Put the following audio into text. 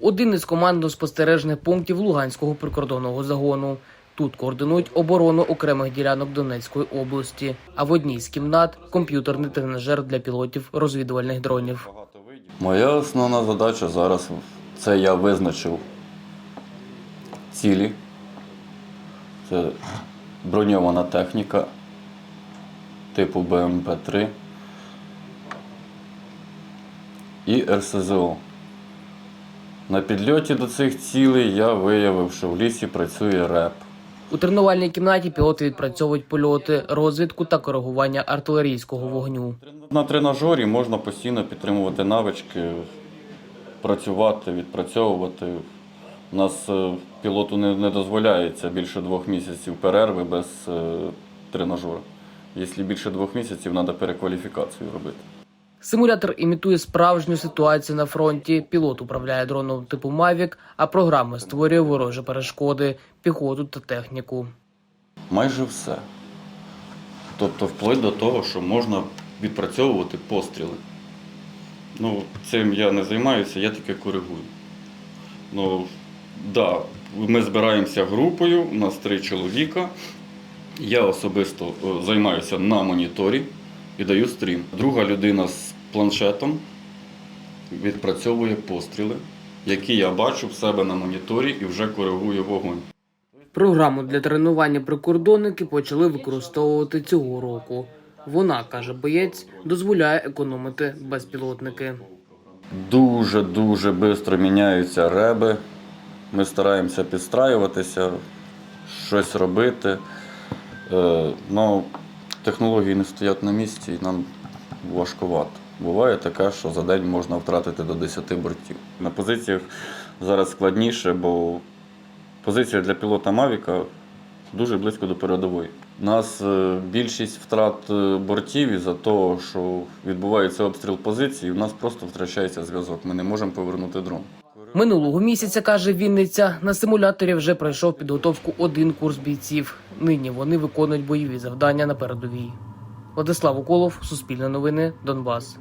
один із командно-спостережних пунктів Луганського прикордонного загону. Тут координують оборону окремих ділянок Донецької області. А в одній з кімнат комп'ютерний тренажер для пілотів розвідувальних дронів. Моя основна задача зараз це я визначив цілі. Це броньована техніка типу БМП-3 і РСЗО. На підльоті до цих цілей я виявив, що в лісі працює РЕП. У тренувальній кімнаті пілоти відпрацьовують польоти, розвідку та коригування артилерійського вогню. На тренажері можна постійно підтримувати навички, працювати, відпрацьовувати. У нас е, пілоту не, не дозволяється більше двох місяців перерви без е, тренажера. Якщо більше двох місяців, треба перекваліфікацію робити. Симулятор імітує справжню ситуацію на фронті. Пілот управляє дроном типу Mavic, а програма створює ворожі перешкоди, піхоту та техніку. Майже все. Тобто, вплоть до того, що можна відпрацьовувати постріли. Ну, цим я не займаюся, я тільки коригую. Ну, да, ми збираємося групою, у нас три чоловіка. Я особисто е, займаюся на моніторі і даю стрім. Друга людина з планшетом відпрацьовує постріли, які я бачу в себе на моніторі і вже коригую вогонь. Програму для тренування прикордонники почали використовувати цього року. Вона каже боєць, дозволяє економити безпілотники. Дуже-дуже швидко міняються реби. Ми стараємося підстраюватися, щось робити. Е, ну, технології не стоять на місці і нам важкувато. Буває таке, що за день можна втратити до 10 бортів. На позиціях зараз складніше, бо позиція для пілота Мавіка дуже близько до передової. У нас е, більшість втрат е, бортів із-за того, що відбувається обстріл позиції, у нас просто втрачається зв'язок. Ми не можемо повернути дрон. Минулого місяця каже Вінниця. На симуляторі вже пройшов підготовку один курс бійців. Нині вони виконують бойові завдання на передовій. Владислав Уколов, Суспільне новини, Донбас.